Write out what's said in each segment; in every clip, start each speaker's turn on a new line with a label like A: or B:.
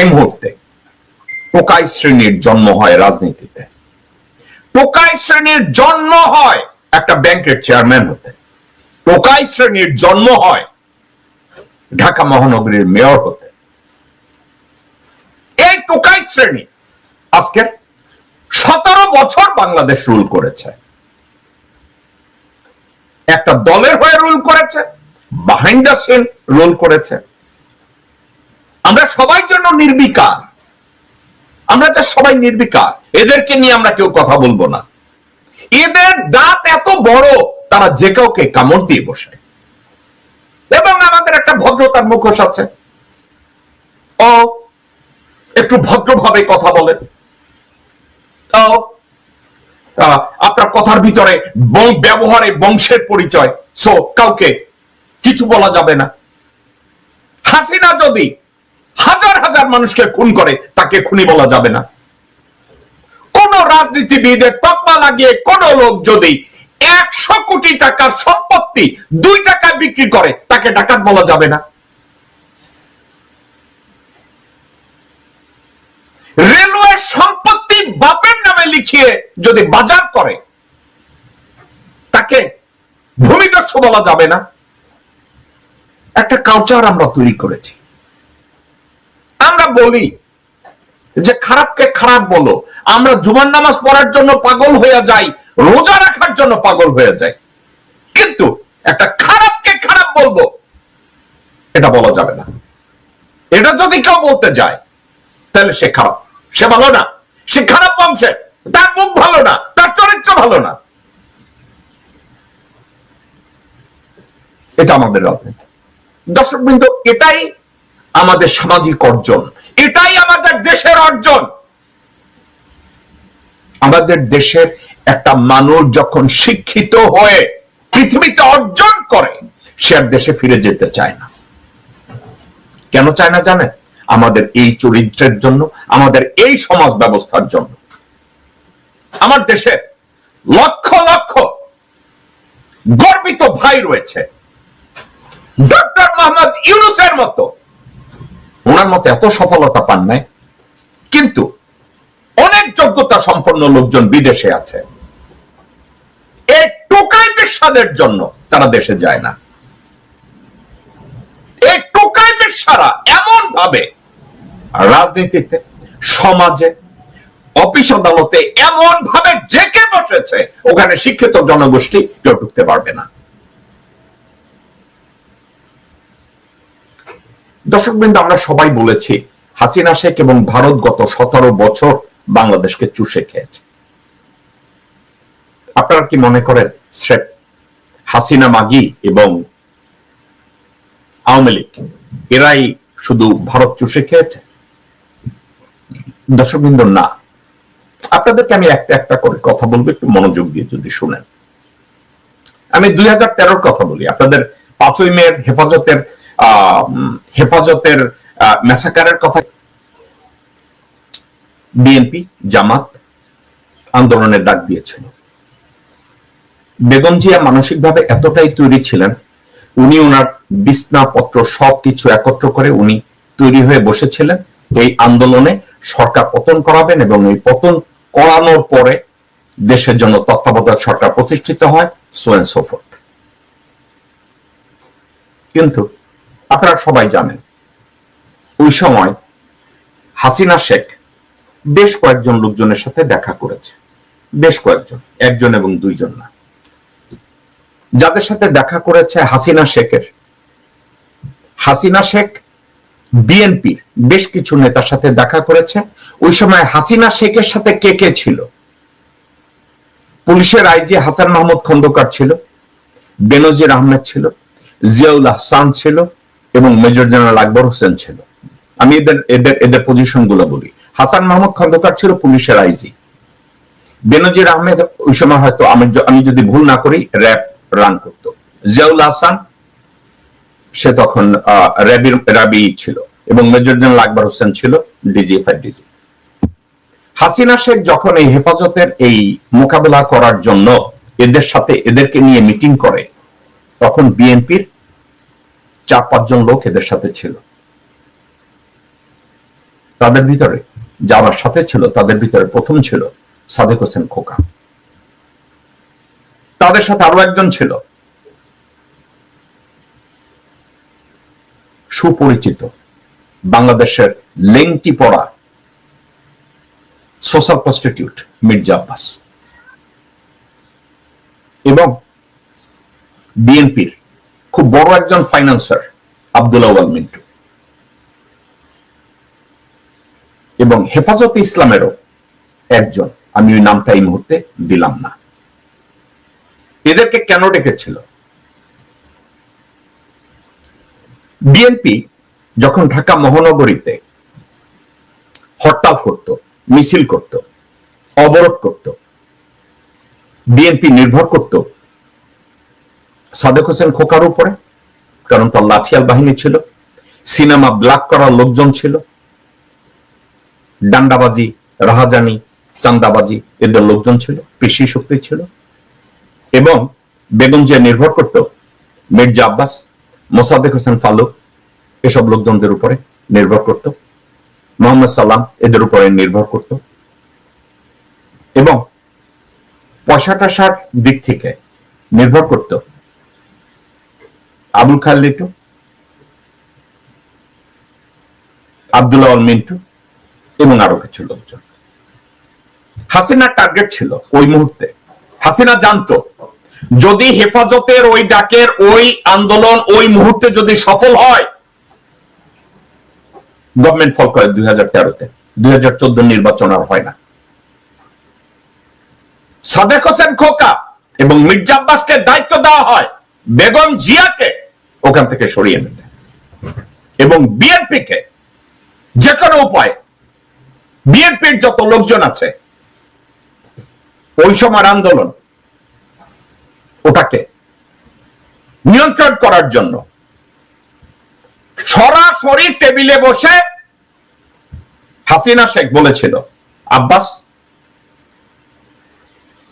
A: এই মুহূর্তে টোকাই শ্রেণির জন্ম হয় রাজনীতিতে। টোকাই শ্রেণির জন্ম হয় একটা ব্যাংকের চেয়ারম্যান হতে। টোকাই শ্রেণির জন্ম হয় ঢাকা মহানগরীর মেয়র হতে। এই টোকাই শ্রেণি আজকে সতেরো বছর বাংলাদেশ রুল করেছে। একটা দলের হয়ে রুল করেছে বাহাইন্ড দ্য সিন রুল করেছে। আমরা সবাই জন্য নির্বিকার। আমরা যা সবাই নির্বিকার। এদেরকে নিয়ে আমরা কেউ কথা বলব না। এদের দাঁত এত বড়, তারা যে কাউকে কামড় দিয়ে বসে। এবং আমাদের একটা ভদ্রতার মুখোশ আছে। ও, একটু ভদ্রভাবে কথা বলেন ও আপনার কথার ভিতরে ব্যবহারে বংশের পরিচয়। সো, কাউকে কিছু বলা যাবে না। হাসিনা যদি হাজার হাজার মানুষকে খুন করে, তাকে খুনি বলা যাবে না। কোন রাজনীতিবিদের তকমা লাগিয়ে কোন লোক যদি একশো কোটি টাকার সম্পত্তি, দুই টাকায় বিক্রি করে, তাকে ডাকাত বলা যাবে না। রেলওয়ে সম্পত্তি বাপের নামে লিখিয়ে যদি বাজার করে, তাকে ভূমিদস্যু বলা যাবে না। একটা কালচার আমরা তৈরি করেছি। বলি, যে খারাপকে খারাপ বলো। আমরা জুমার নামাজ পড়ার জন্য পাগল হয়ে যাই, রোজা রাখার জন্য পাগল হয়ে যাই। কিন্তু একটা খারাপকে খারাপ বলব, এটা বলা যাবে না। এটা যদি কেউ বলতে যায়, তাহলে সে খারাপ। সে ভালো না। সে খারাপ বংশের তার মুখ ভালো না, তার চরিত্র ভালো না। এটা আমাদের রাজনীতি। দর্শক বৃন্দ, এটাই আমাদের সামাজিক অর্জন। এটাই আমাদের দেশের অর্জন। আমাদের দেশের একটা মানুষ যখন শিক্ষিত হয়ে পৃথিবীতে অর্জন করে, সে আর দেশে ফিরে যেতে চায় না। কেন চায় না জানেন? আমাদের এই চরিত্রের জন্য, আমাদের এই সমাজ ব্যবস্থার জন্য। আমার দেশে লক্ষ লক্ষ গর্বিত ভাই রয়েছে। ডক্টর মোহাম্মদ ইউনুসের মতো ওনার মতো এত সফলতা পান নাই। কিন্তু অনেক যোগ্যতা সম্পন্ন লোকজন বিদেশে আছে। টোকাই পেশাদের জন্য তারা দেশে যায় না। টোকাই এমন ভাবে রাজনীতিতে, সমাজে, অফিস আদালতে এমন ভাবে জেকে বসেছে, ওখানে শিক্ষিত জনগোষ্ঠী কেউ ঢুকতে পারবে না। দর্শকবৃন্দ, আমরা সবাই বলেছি, হাসিনা শেখ এবং ভারত গত সতেরো বছর বাংলাদেশকে চুষে খেয়েছে। আপনারা কি মনে করেন স্রেফ হাসিনা মাগি এবং আওয়ামী লীগ, এরাই শুধু ভারত চুষে খেয়েছে? দর্শকবৃন্দ, না। আপনাদেরকে আমি একটা একটা করে কথা বলব, একটু মনোযোগ দিয়ে যদি শুনেন। আমি দুই কথা বলি। আপনাদের পাঁচই মেয়ের হেফাজতের হেফাজতের মেসাকারের কথা। বিএনপি, জামাত আন্দোলনের ডাক দিয়েছিল। বেগম জিয়া মানসিকভাবে এতটাই তৈরি ছিলেন, উনি ওনার বিছনাপত্র সবকিছু একত্র করে উনি তৈরি হয়ে বসেছিলেন। এই আন্দোলনে সরকার পতন করাবেন এবং এই পতন করানোর পরে দেশের জন্য তত্ত্বাবধায়ক সরকার প্রতিষ্ঠিত হয় সো এন্ড কিন্তু আপনারা সবাই জানেন, ওই সময় হাসিনা শেখ বেশ কয়েকজন লোকজনের সাথে দেখা করেছে। বেশ কয়েকজন, একজন এবং দুইজন না। যাদের সাথে দেখা করেছে হাসিনা শেখের, হাসিনা শেখ বিএনপির বেশ কিছু নেতার সাথে দেখা করেছে। ওই সময় হাসিনা শেখের সাথে কে কে ছিল? পুলিশের আইজি হাসান মাহমুদ খন্দকার ছিল, বেনজির আহমেদ ছিল, জিয়াউল আহসান ছিল এবং মেজর জেনারেল আকবর হোসেন ছিল। আমি এদের এদের এদের পজিশনগুলো বলি। হাসান মাহমুদ খন্দকার ছিল পুলিশের আইজি বেনজির আহমেদ ওই সময় হয়তো আমি যদি ভুল না করি র্যাব রান করত। জিয়াউল হাসান, সে তখন র্যাবির র্যাবি ছিল এবং মেজর জেনারেল আকবর হোসেন ছিল ডিজিএফআই ডিজি হাসিনা শেখ যখন এই হেফাজতের এই মোকাবেলা করার জন্য এদের সাথে, এদেরকে নিয়ে মিটিং করে, তখন বিএনপির চার, পাঁচজন লোক এদের সাথে ছিল। তাদের ভিতরে যারা সাথে ছিল, তাদের ভিতরে প্রথম ছিল সাদেক হোসেন খোকা। তাদের সাথে আরও একজন ছিল সুপরিচিত বাংলাদেশের লেংটি পড়া সোশ্যাল প্রস্টিটিউট মির্জা আব্বাস। এবং বিএনপির খুব বড় একজন ফাইন্যান্সার আব্দুল্লাহ মিন্টু। এবং হেফাজত ইসলামেরও একজন, আমি ওই নামটা এই মুহূর্তে দিলাম না। এদেরকে কেন ডেকেছিল? বিএনপি যখন ঢাকা মহানগরীতে হরতাল করত, মিছিল করত, অবরোধ করত বিএনপি নির্ভর করত সাদেক হোসেন খোকার উপরে, কারণ তার লাঠিয়াল বাহিনী ছিল। সিনেমা ব্ল্যাক করার লোকজন ছিল। ডান্ডাবাজি, রাহাজানি, চান্দাবাজি এদের লোকজন ছিল, পেশি শক্তি ছিল। এবং বেগম জিয়া নির্ভর করত মির্জা আব্বাস মোসাদেক হোসেন ফালুক এসব লোকজনদের উপরে নির্ভর করত। মোহাম্মদ সাল্লাম এদের উপরে নির্ভর করত। এবং পয়সা টয়সার দিক থেকে নির্ভর করত আবুল খাল লিটু, আবদুল্লাহ মিন্টু এবং আরও কিছু লোকজন। হাসিনার টার্গেট ছিল ওই মুহূর্তে। হাসিনা জানতো, যদি হেফাজতের ওই ডাকের ওই আন্দোলন ওই মুহূর্তে যদি সফল হয় গভর্নমেন্ট ফল করে দুই হাজার তেরোতে। দুই হাজার চোদ্দ নির্বাচন আর হয় না। সাদেক হোসেন খোকা এবং মির্জা আব্বাসকে দায়িত্ব দেওয়া হয়। বেগম জিয়াকে ওখান থেকে সরিয়ে নিতে। এবং বিএনপি কে যে কোনো উপায়ে, বিএনপির যত লোকজন আছে, ওই সময়ের আন্দোলন ওটাকে নিয়ন্ত্রণ করার জন্য সরাসরি টেবিলে বসে হাসিনা শেখ বলেছিল, আব্বাস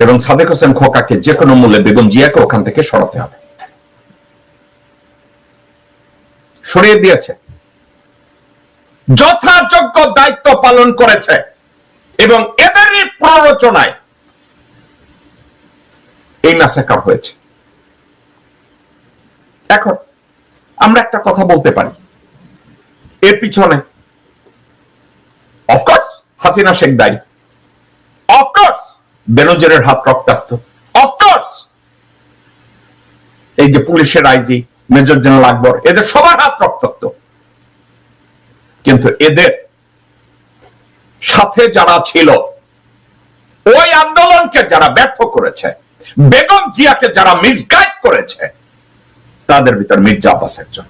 A: এবং সাদেক হোসেন খোকাকে যে কোনো মূল্যে বেগম জিয়াকে ওখান থেকে সরাতে হবে। সরিয়ে দিয়েছে। যথাযোগ্য দায়িত্ব পালন করেছে এবং এদেরই প্ররোচনায় এই ম্যাসাকার হয়েছে। এখন আমরা একটা কথা বলতে পারি। এর পিছনে অফকোর্স হাসিনা শেখ দায়ী। অফকোর্স বেনজিরের হাত রক্তাক্ত। অফকোর্স এই যে পুলিশের আইজি মেজর জেনারেল আকবর, এদের সবার হাত রক্তাক্ত। কিন্তু এদের সাথে যারা ছিল, ওই আন্দোলনকে যারা ব্যর্থ করেছে, বেগম জিয়াকে যারা মিসগাইড করেছে, তাদের ভিতর মির্জা আব্বাস একজন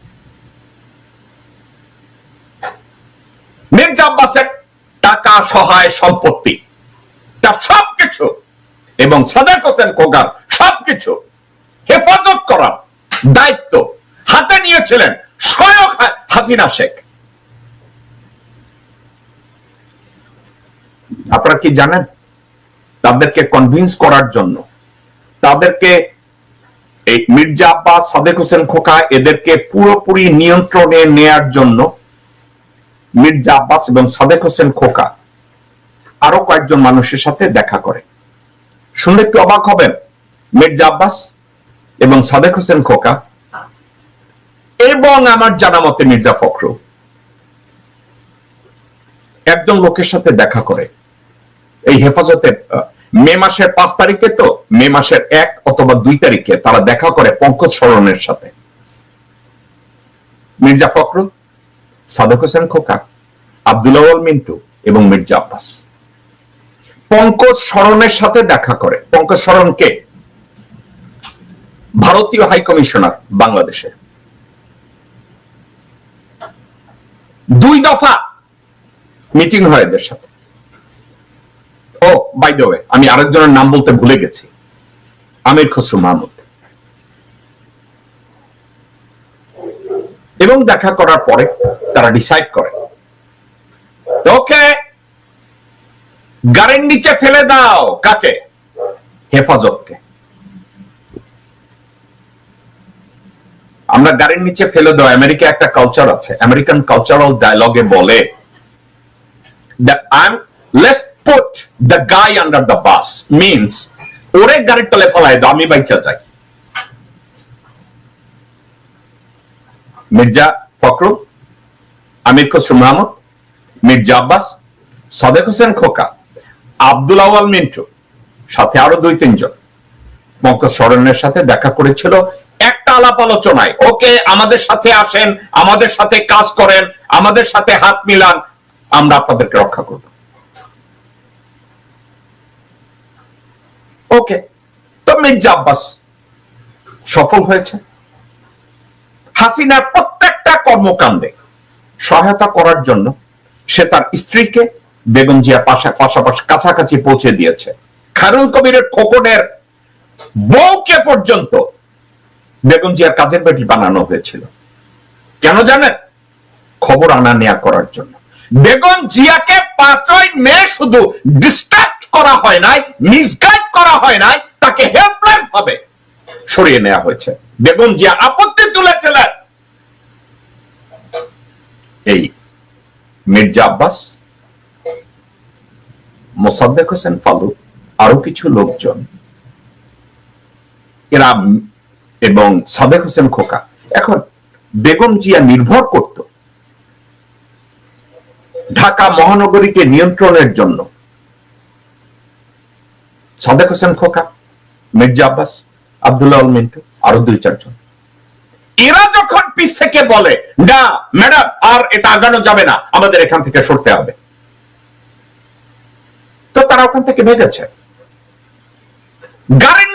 A: মির্জা আব্বাসের টাকা, সহায়, সম্পত্তি, তার সবকিছু, এবং সাদেক হোসেন কোগার সবকিছু হেফাজত করার দায়িত্ব হাতে নিয়েছিলেন স্বয়ং হাসিনা শেখ। আপনারা কি জানেন? তাদেরকে কনভিন্স করার জন্য, তাদেরকে এই মির্জা আব্বাস, সাদেক হোসেন খোকা এদেরকে পুরোপুরি নিয়ন্ত্রণে নেয়ার জন্য মির্জা আব্বাস এবং সাদেক হোসেন খোকা আরও কয়েকজন মানুষের সাথে দেখা করে। শুনলে একটু অবাক হবেন, মির্জা আব্বাস এবং সাদেক হোসেন খোকা এবং আমার জানা মতে মির্জা ফখরু একজন লোকের সাথে দেখা করে। এই হেফাজতের আহ, মে মাসের পাঁচ তারিখে তো মে মাসের এক অথবা দুই তারিখে তারা দেখা করে পঙ্কজ সরণের সাথে। মির্জা ফখরুল সাদেক হোসেন খোকা আব্দুল্লাহ মিন্টু এবং মির্জা আব্বাস। পঙ্কজ সরণের সাথে দেখা করে। পঙ্কজ সরণকে ভারতীয় হাই কমিশনার বাংলাদেশে। দুই দফা মিটিং হয় এদের সাথে। ও বাই ওয়ে আমি আরেকজনের নাম বলতে ভুলে গেছি। আমির খসরু মাহমুদ। এবং দেখা করার পরে তারা ডিসাইড করে। ওকে, গাড়ির নিচে ফেলে দাও। কাকে? হেফাজতকে। আমরা গাড়ির নিচে ফেলে দেওয়া, আমেরিকা একটা কালচার আছে আমেরিকান কালচারাল ডায়লগে বলে let's put the guy under the bus ওরে গাড়ির তলে ফেলায় দাও, আমি বাইচা যাই। মির্জা ফখরুল, আমির খসরু মাহমুদ, মির্জা আব্বাস, সাদেক হোসেন খোকা, আব্দুল আওয়াল মিন্টু, সাথে আরও দুই তিনজন। পঙ্কজ সরণের সাথে দেখা করেছিল একটা আলাপ আলোচনায়, ওকে আমাদের সাথে আসেন, আমাদের সাথে কাজ করেন, আমাদের সাথে হাত মিলান, আমরা আপনাদেরকে রক্ষা করব। ওকে, তো মির্জা আব্বাস সফল হয়েছে। হাসিনার প্রত্যেকটা কর্মকাণ্ডে সহায়তা করার জন্য সে তার স্ত্রীকে বেগম জিয়া পাশা, পাশাপাশি কাছাকাছি পৌঁছে দিয়েছে। খারুল কবিরের খোকনের বউকে পর্যন্ত বেগম জিয়ার কাজের বেটি বানানো হয়েছিল। কেন জানেন? খবর আনা নেয়া করার জন্য। বেগম জিয়াকে পাঁচই মে শুধু ডিস্ট্রাক্ট করা হয় নাই মিসগাইড করা হয় নাই, তাকে হেল্পলেস ভাবে সরিয়ে নেওয়া হয়েছে। বেগম জিয়া আপত্তি তুলেছিলেন। এই মির্জা আব্বাস, মোসাদ্দেক হোসেন ফালু আরও কিছু লোকজন, এরা এবং সাদেক হোসেন খোকা। এখন, বেগম জিয়া নির্ভর করত ঢাকা মহানগরীকে নিয়ন্ত্রণের জন্য। সাদেক হোসেন খোকা, মির্জা আব্বাস, আবদুল্লাহ মিন্টু, আরও দুই, চারজন। এরা যখন পিস থেকে বলে, না, ম্যাডাম, আর এটা আগানো যাবে না, আমাদের এখান থেকে সরতে হবে। তো তারা ওখান থেকে ভেগেছে। গাড়ির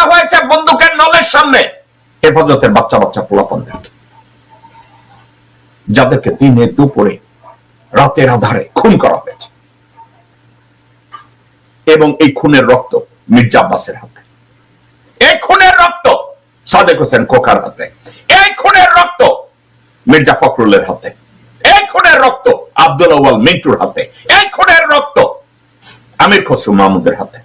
A: দেওয়া হয়েছে বন্দুকের নলের সামনে। হেফাজতের বাচ্চা বাচ্চা পোলাপনদেরকে যাদেরকে দিনে দুপুরে, রাতের আধারে খুন করা হয়েছে। এবং এই খুনের রক্ত মির্জা আব্বাসের হাতে। এই খুনের রক্ত সাদেক হোসেন কোকার হাতে। এই খুনের রক্ত মির্জা ফখরুলের হাতে। এই খুনের রক্ত আব্দুল আওয়াল মিন্টুর হাতে। এই খুনের রক্ত আমির খসরু মাহমুদের হাতে।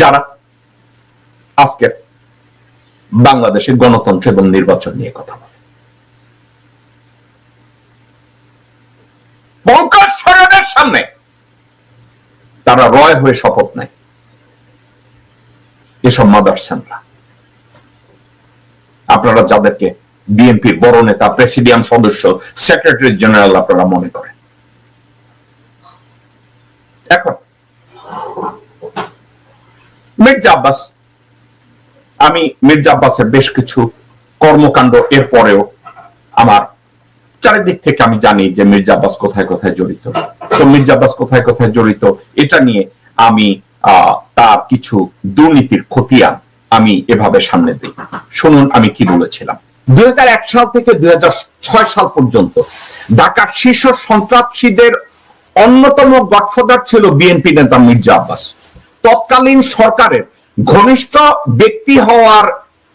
A: যারা আজকের বাংলাদেশের গণতন্ত্র এবং নির্বাচন নিয়ে কথা বলে। পঙ্কজ সামনে তারা রয় হয়ে শপথ নেয় এসব মাদারসানরা। আপনারা যাদেরকে বিএনপির বড় নেতা, প্রেসিডিয়াম সদস্য, সেক্রেটারি জেনারেল আপনারা মনে করেন। এখন মির্জা আব্বাস। আমি মির্জা আব্বাসের বেশ কিছু কর্মকাণ্ড এর পরেও আমার চারিদিক থেকে আমি জানি যে মির্জা আব্বাস কোথায় কোথায় জড়িত। তো মির্জা আব্বাস কোথায় কোথায় জড়িত, এটা নিয়ে আমি তার কিছু দুর্নীতির খতিয়ান আমি এভাবে সামনে দিই। শুনুন আমি কি বলেছিলাম। দুই হাজার এক সাল থেকে দুই হাজার ছয় সাল পর্যন্ত ঢাকার শীর্ষ সন্ত্রাসীদের অন্যতম গডফাদার ছিল বিএনপি নেতা মির্জা আব্বাস। তৎকালীন সরকারের ঘনিষ্ঠ ব্যক্তি হওয়ার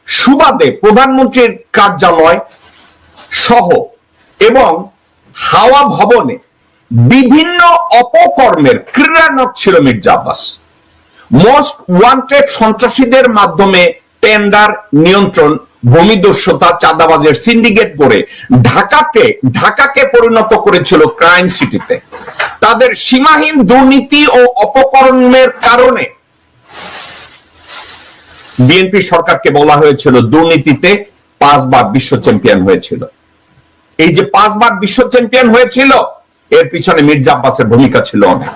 A: সুবাদে প্রধানমন্ত্রীর কার্যালয় সহ এবং হাওয়া ভবনে বিভিন্ন অপকর্মের ক্রীড়ানক ছিল মির্জা আব্বাস। মোস্ট ওয়ান্টেড সন্ত্রাসীদের মাধ্যমে টেন্ডার নিয়ন্ত্রণ ভূমিদস্যতা চাঁদাবাজের সিন্ডিকেট করে ঢাকাকে ঢাকাকে পরিণত করেছিল ক্রাইম সিটিতে। তাদের সীমাহীন দুর্নীতি ও অপকর্মের কারণে বিএনপি সরকারকে বলা হয়েছিল, দুর্নীতিতে পাঁচবার বিশ্ব চ্যাম্পিয়ন হয়েছিল। এই যে পাঁচবার বিশ্ব চ্যাম্পিয়ন হয়েছিল, এর পিছনে মির্জা আব্বাসের ভূমিকা ছিল অনেক।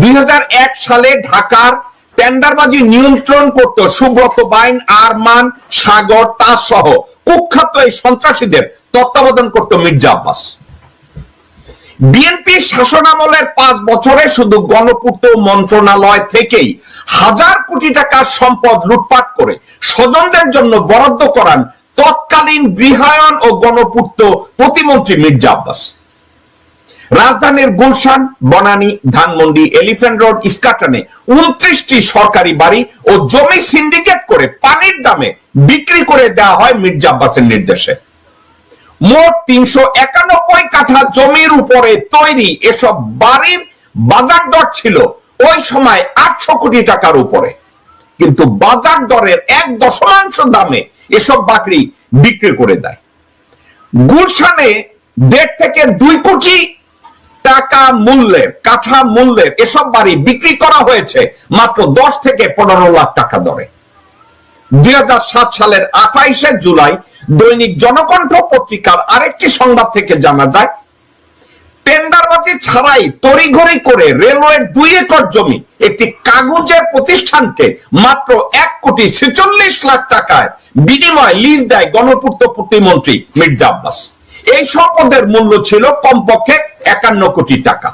A: দুই হাজার এক সালে ঢাকার টেন্ডারবাজি নিয়ন্ত্রণ করত সুব্রত বাইন, আরমান, সাগর তাজ সহ কুখ্যাত এই সন্ত্রাসীদের তত্ত্বাবধান করত মির্জা আব্বাস। বিএনপি শাসনামলের পাঁচ বছরে শুধু গণপূর্ত মন্ত্রণালয় থেকেই হাজার কোটি টাকার সম্পদ লুটপাট করে স্বজনদের জন্য বরাদ্দ করান তৎকালীন গৃহায়ন ও গণপূর্ত প্রতিমন্ত্রী মির্জা আব্বাস। রাজধানীর গুলশান, বনানী, ধানমন্ডি, এলিফ্যান্ট রোড, ইস্কাটনে উনত্রিশটি সরকারি বাড়ি ও জমি সিন্ডিকেট করে পানির দামে বিক্রি করে দেওয়া হয় মির্জা আব্বাসের নির্দেশে। মোট তিনশো একানব্বই কাঠা জমির উপরে তৈরি এসব বাড়ির বাজার দর ছিল ওই সময় আটশো কোটি টাকার উপরে। কিন্তু বাজার দরের এক দশমাংশ দামে এসব বাকরি বিক্রি করে দেয়। গুলশানে দেড় থেকে দুই কোটি টাকা মূল্যের কাঠা মূল্যের এসব বাড়ি বিক্রি করা হয়েছে মাত্র দশ থেকে পনেরো লাখ টাকা দরে। দুই হাজার সাত সালের আঠাইশে জুলাই দৈনিক জনকণ্ঠ পত্রিকার আরেকটি সংবাদ থেকে জানা যায়, টেন্ডারবাজি ছাড়াই তড়িঘড়ি করে রেলওয়ের দুই একর জমি একটি কাগজের প্রতিষ্ঠানকে মাত্র এক কোটি ছেচল্লিশ লাখ টাকায় বিনিময় লিজ দেয় গণপূর্ত প্রতিমন্ত্রী মির্জা আব্বাস। এই সম্পদের মূল্য ছিল কমপক্ষে একান্ন কোটি টাকা।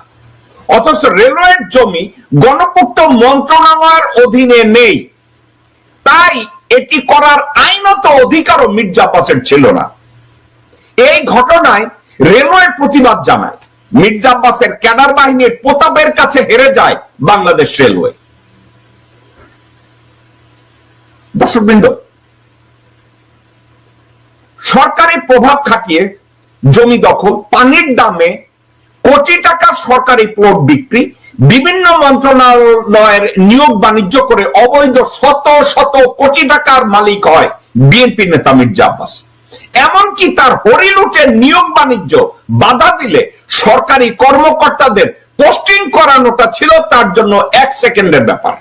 A: অথচ রেলওয়ের জমি গণপূর্ত মন্ত্রণালয়ের অধীনে নেই। তাই এটি করার আইনত অধিকারও মির্জা আব্বাসের ছিল না। এই ঘটনায় রেলওয়ে প্রতিবাদ জানায়। মির্জা আব্বাসের ক্যাডার বাহিনীর প্রতাপের কাছে হেরে যায় বাংলাদেশ রেলওয়ে। দর্শকবৃন্দ, সরকারি প্রভাব খাটিয়ে জমি দখল, পানির দামে কোটি টাকার সরকারি প্লট বিক্রি বিভিন্ন মন্ত্রণালয়ের নিয়োগ বাণিজ্য করে অবৈধ শত শত কোটি টাকার মালিক হয় বিএনপি নেতা মির্জা আব্বাস। এমনকি তার হরিলুটের নিয়োগ বাণিজ্য বাধা দিলে সরকারি কর্মকর্তাদের পোস্টিং করানোটা ছিল তার জন্য এক সেকেন্ডের ব্যাপার।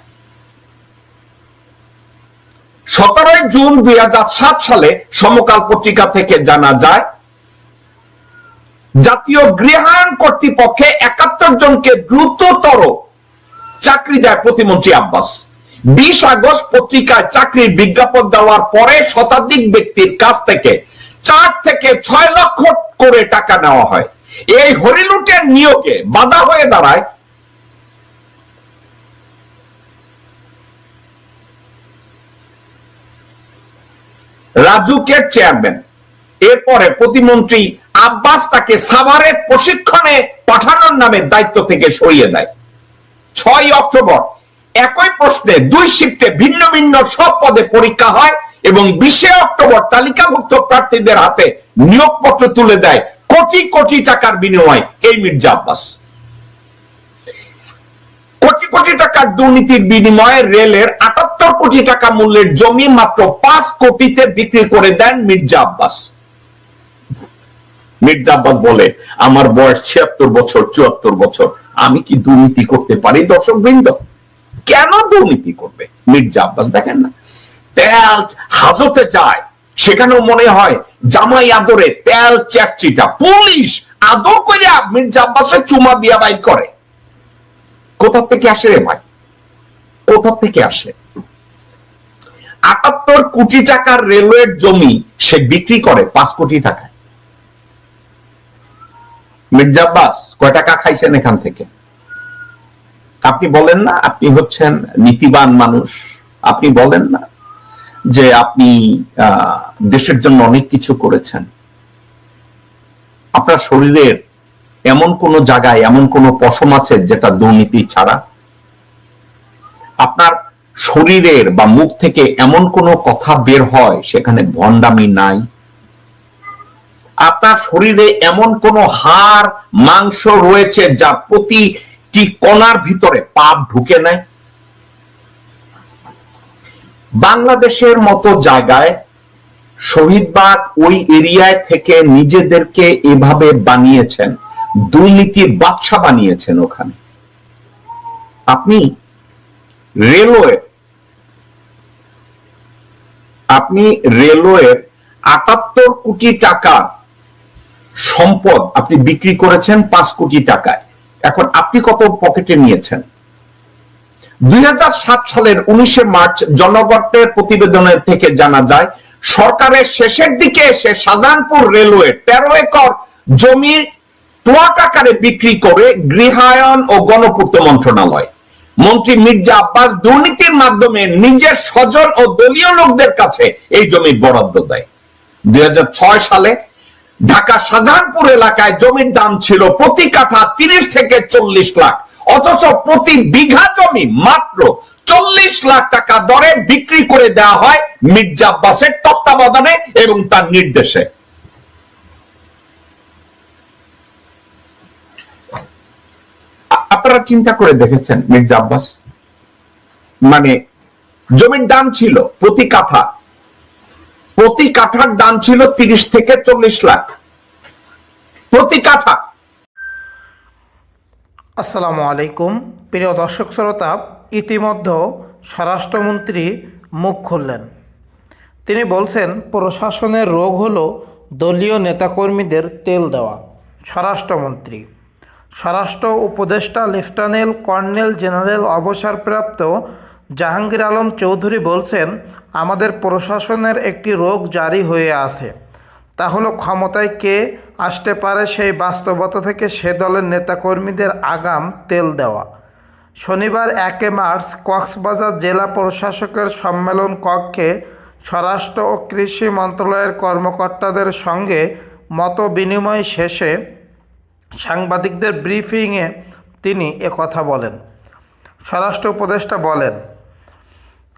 A: সতেরোই জুন দুই হাজার সাত সালে সমকাল পত্রিকা থেকে জানা যায় জাতীয় গৃহায়ণ কর্তৃপক্ষে একাত্তর জনকে দ্রুততর চাকরি দেয় প্রতিমন্ত্রী আব্বাস। বিশ আগস্ট পত্রিকায় চাকরির বিজ্ঞাপন দেওয়ার পরে শতাধিক ব্যক্তির কাছ থেকে চার থেকে ছয় লক্ষ করে টাকা নেওয়া হয়। এই হরিলুটের নিয়োগে বাধা হয়ে দাঁড়ায় রাজুকের চেয়ারম্যান। এরপরে প্রতিমন্ত্রী আব্বাস তাকে সাভারের প্রশিক্ষণে পাঠানোর নামে দায়িত্ব থেকে সরিয়ে দেয়। ছয় অক্টোবর, একই প্রশ্নে দুই শিফটে ভিন্ন ভিন্ন সব পদে পরীক্ষা হয় এবং বিশে অক্টোবর তালিকাভুক্ত প্রার্থীদের হাতে নিয়োগপত্র তুলে দেয় কোটি কোটি টাকার বিনিময় এই মির্জা আব্বাস। কোটি কোটি টাকার দুর্নীতির বিনিময়ে রেলের আটাত্তর কোটি টাকা মূল্যের জমি মাত্র পাঁচ কোটিতে বিক্রি করে দেন মির্জা আব্বাস। মির্জা আব্বাস বলে, আমার বয়স ছিয়াত্তর বছর, চুয়াত্তর বছর। আমি কি দুর্নীতি করতে পারি? দর্শক বৃন্দ কেন দুর্নীতি করবে? মির্জা আব্বাস দেখেন না। তেল হাজতে যায়, সেখানেও মনে হয় জামাই আদরে তেল চ্যাকচিটা। পুলিশ আদর করে মির্জা আব্বাসের চুমা দিয়া বাইর করে। কোথা থেকে আসে রে ভাই? কোথা থেকে আসে? আটাত্তর কোটি টাকার রেলওয়ের জমি সে বিক্রি করে পাঁচ কোটি টাকায়। মির্জা আব্বাস কয় টাকা খাইছেন এখান থেকে? আপনি বলেন না, আপনি হচ্ছেন নীতিবান মানুষ। আপনি বলেন না যে আপনি দেশের জন্য অনেক কিছু করেছেন। আপনার শরীরের এমন কোন জায়গায়, এমন কোন পশম আছে যেটা দুর্নীতি ছাড়া? আপনার শরীরের বা মুখ থেকে এমন কোন কথা বের হয় সেখানে ভণ্ডামি নাই? আপনার শরীরে এমন কোন হাড়, মাংস রয়েছে যা প্রতিটি কণার ভিতরে পাপ ঢুকে নেয়? বাংলাদেশের মতো জায়গায় শহীদবাগ ওই এরিয়ায় থেকে নিজেদেরকে এভাবে বানিয়েছেন দুর্নীতির বাদশা বানিয়েছেন ওখানে। আপনি রেলওয়ে, আপনি রেলওয়ের আটাত্তর কোটি টাকা সম্পদ আপনি বিক্রি করেছেন পাঁচ কোটি টাকায়। এখন আপনি কত পকেটে নিয়েছেন? দুই হাজার সাত সালের উনিশে মার্চ জনগণের প্রতিবেদনের থেকে জানা যায়, সরকারের শেষের দিকে এসে শাহজাহানপুর রেলওয়ে তেরো একর জমি প্লট আকারে বিক্রি করে গৃহায়ন ও গণপূর্ত মন্ত্রণালয়। মন্ত্রী মির্জা আব্বাস দুর্নীতির মাধ্যমে নিজের স্বজন ও দলীয় লোকদের কাছে এই জমি বরাদ্দ দেয়। দুই হাজার ছয় সালে ঢাকা শাহজাহানপুর এলাকায় জমির দাম ছিল প্রতি কাঠা তিরিশ থেকে চল্লিশ লাখ। অথচ প্রতি বিঘা জমি মাত্র চল্লিশ লাখ টাকা দরে বিক্রি করে দেওয়া হয় মির্জা আব্বাসের তত্ত্বাবধানে এবং তার নির্দেশে। আপনারা চিন্তা করে দেখেছেন মির্জা আব্বাস? মানে জমির দাম ছিল প্রতি কাঠা প্রতি কাঠার দাম ছিল তিরিশ থেকে চল্লিশ লাখ। প্রতি কাঠা।
B: আসসালামু আলাইকুম। প্রিয় দর্শক শ্রোতা, ইতিমধ্যে স্বরাষ্ট্রমন্ত্রী মুখ খুললেন। তিনি বলছেন, প্রশাসনের রোগ হলো দলীয় নেতাকর্মীদের তেল দেওয়া, স্বরাষ্ট্রমন্ত্রী। স্বরাষ্ট্র উপদেষ্টা লেফটেন্যান্ট কর্নেল জেনারেল অবসরপ্রাপ্ত জাহাঙ্গীর আলম চৌধুরী বলছেন, আমাদের প্রশাসনের একটি রোগ জারি হয়ে আছে। তা হলো ক্ষমতায় কে আসতে পারে সেই বাস্তবতা থেকে সে দলের নেতাকর্মীদের আগাম তেল দেওয়া। শনিবার একে মার্চ কক্সবাজার জেলা প্রশাসকের সম্মেলন কক্ষে স্বরাষ্ট্র ও কৃষি মন্ত্রণালয়ের কর্মকর্তাদের সঙ্গে মত বিনিময় শেষে সাংবাদিকদের ব্রিফিংয়ে তিনি কথা বলেন। স্বরাষ্ট্র উপদেষ্টা বলেন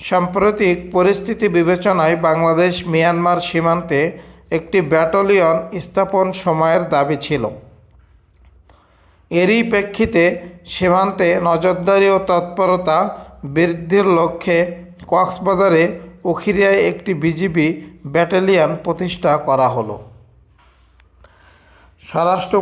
B: সাম্প্রতিক পরিস্থিতি বিবেচনায় বাংলাদেশ মিয়ানমার সীমান্তে একটি ব্যাটালিয়ন স্থাপন সময়ের দাবি ছিল। এরই প্রেক্ষিতে সীমান্তে নজরদারি ও তৎপরতা বৃদ্ধির লক্ষ্যে কক্সবাজারে উখিরিয়ায় একটি বিজিবি ব্যাটালিয়ন প্রতিষ্ঠা করা হলো। স্বরাষ্ট্র